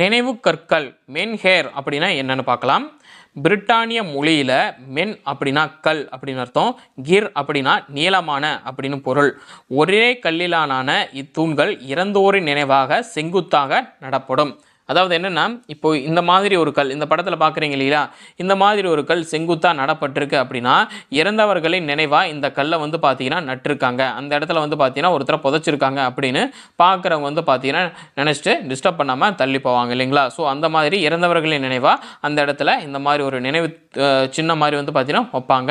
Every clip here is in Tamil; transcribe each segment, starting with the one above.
நினைவு கற்கள் மென் ஹேர் அப்படின்னா என்னன்னு பார்க்கலாம். பிரிட்டானிய மொழியில் மென் அப்படின்னா கல் அப்படின்னு அர்த்தம். கிர் அப்படின்னா நீளமான அப்படின்னு பொருள். ஒரே கல்லிலான இத்தூண்கள் இறந்தோரின் நினைவாக செங்குத்தாக நடப்படும். அதாவது என்னென்னா இப்போ இந்த மாதிரி ஒரு கல் இந்த படத்தில் பார்க்குறீங்க இல்லையா? இந்த மாதிரி ஒரு கல் செங்குத்தாக நடப்பட்டிருக்கு அப்படின்னா இறந்தவர்களின் நினைவாக இந்த கல்லை வந்து பார்த்தீங்கன்னா நட்டிருக்காங்க. அந்த இடத்துல வந்து பார்த்தீங்கன்னா ஒருத்தரை புதைச்சிருக்காங்க அப்படின்னு பார்க்குறவங்க வந்து பார்த்தீங்கன்னா நினச்சிட்டு டிஸ்டர்ப் பண்ணாமல் தள்ளி போவாங்க இல்லைங்களா? ஸோ அந்த மாதிரி இறந்தவர்களின் நினைவாக அந்த இடத்துல இந்த மாதிரி ஒரு நினைவு சின்ன மாதிரி வந்து பார்த்தீங்கன்னா வைப்பாங்க.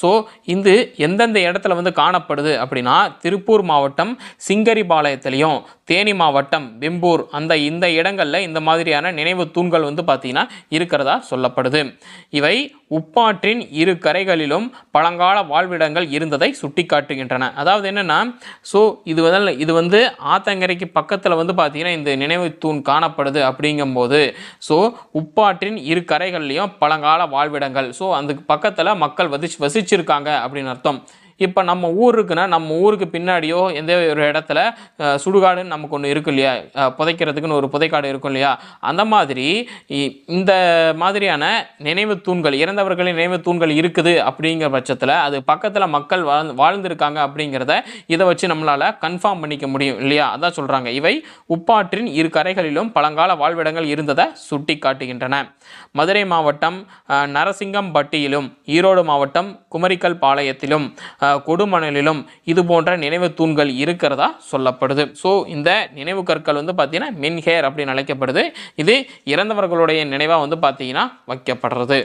ஸோ இது எந்தெந்த இடத்துல வந்து காணப்படுது அப்படின்னா திருப்பூர் மாவட்டம் சிங்கரிபாளையத்துலேயும் தேனி மாவட்டம் வெம்பூர் அந்த இந்த இடங்களில் இந்த மாதிரியான நினைவு தூண்கள் வந்து பார்த்தீங்கன்னா இருக்கிறதா சொல்லப்படுது. இவை உப்பாற்றின் இரு கரைகளிலும் பழங்கால வாழ்விடங்கள் இருந்ததை சுட்டிக்காட்டுகின்றன. அதாவது என்னென்னா ஸோ இது வந்து இது வந்து ஆத்தங்கரைக்கு பக்கத்தில் வந்து பார்த்தீங்கன்னா இந்த நினைவு தூண் காணப்படுது அப்படிங்கும்போது ஸோ உப்பாற்றின் இரு கரைகள்லையும் பழங்கால வாழ்விடங்கள். ஸோ அந்த பக்கத்தில் மக்கள் வசிச்சு வசிச்சிருக்காங்க அப்படின்னு அர்த்தம். இப்போ நம்ம ஊர் இருக்குன்னா நம்ம ஊருக்கு பின்னாடியோ எந்த ஒரு இடத்துல சுடுகாடுன்னு நமக்கு ஒன்று இருக்கு இல்லையா? புதைக்கிறதுக்குன்னு ஒரு புதைக்காடு இருக்கும் இல்லையா? அந்த மாதிரி இ- இந்த மாதிரியான நினைவு தூண்கள் இறந்தவர்களின் நினைவு தூண்கள் இருக்குது அப்படிங்கிற பட்சத்தில் அது பக்கத்தில் மக்கள் வாழ் வாழ்ந்திருக்காங்க அப்படிங்கிறத இதை வச்சு நம்மளால் கன்ஃபார்ம் பண்ணிக்க முடியும் இல்லையா? அதான் சொல்கிறாங்க இவை உப்பாற்றின் இரு கரைகளிலும் பழங்கால வாழ்விடங்கள் இருந்ததை சுட்டி காட்டுகின்றன மதுரை மாவட்டம் நரசிங்கம்பட்டியிலும் ஈரோடு மாவட்டம் குமரிக்கல் பாளையத்திலும் கொடுமணலிலும் இது போன்ற நினைவு தூண்கள் இருக்கிறதா சொல்லப்படுது. ஸோ இந்த நினைவு கற்கள் வந்து பார்த்தீங்கன்னா மின்ஹேர் அப்படின்னு அழைக்கப்படுது. இது இறந்தவர்களுடைய நினைவாக வந்து பார்த்தீங்கன்னா வைக்கப்படுறது.